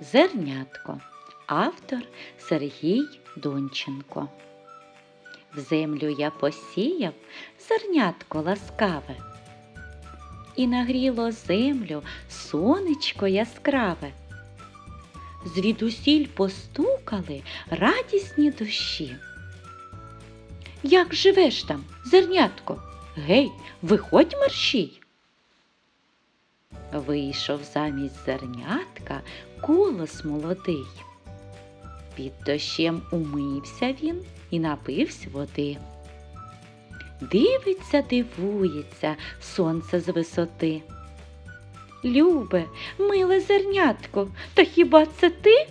Зернятко. Автор Сергій Донченко. В землю я посіяв зернятко ласкаве. І нагріло землю сонечко яскраве. Звідусіль постукали радісні душі. Як живеш там, зернятко? Гей, виходь мерщій. Вийшов замість зернятка колос молодий. Під дощем умився він і напився води. Дивиться, дивується сонце з висоти. Любе, миле зернятко, та хіба це ти?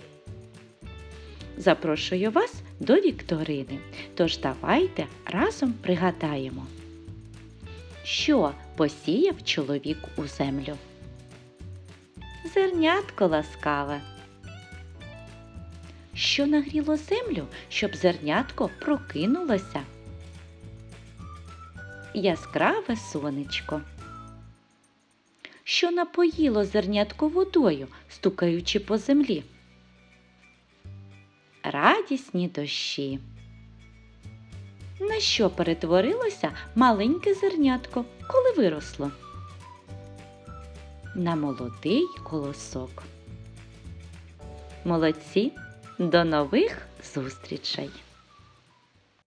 Запрошую вас до вікторини. Тож давайте разом пригадаємо, що посіяв чоловік у землю. Зернятко ласкаве. Що нагріло землю, щоб зернятко прокинулося? Яскраве сонечко. Що напоїло зернятко водою, стукаючи по землі? Радісні дощі. На що перетворилося маленьке зернятко, коли виросло? На молодий колосок. Молодці! До нових зустрічей!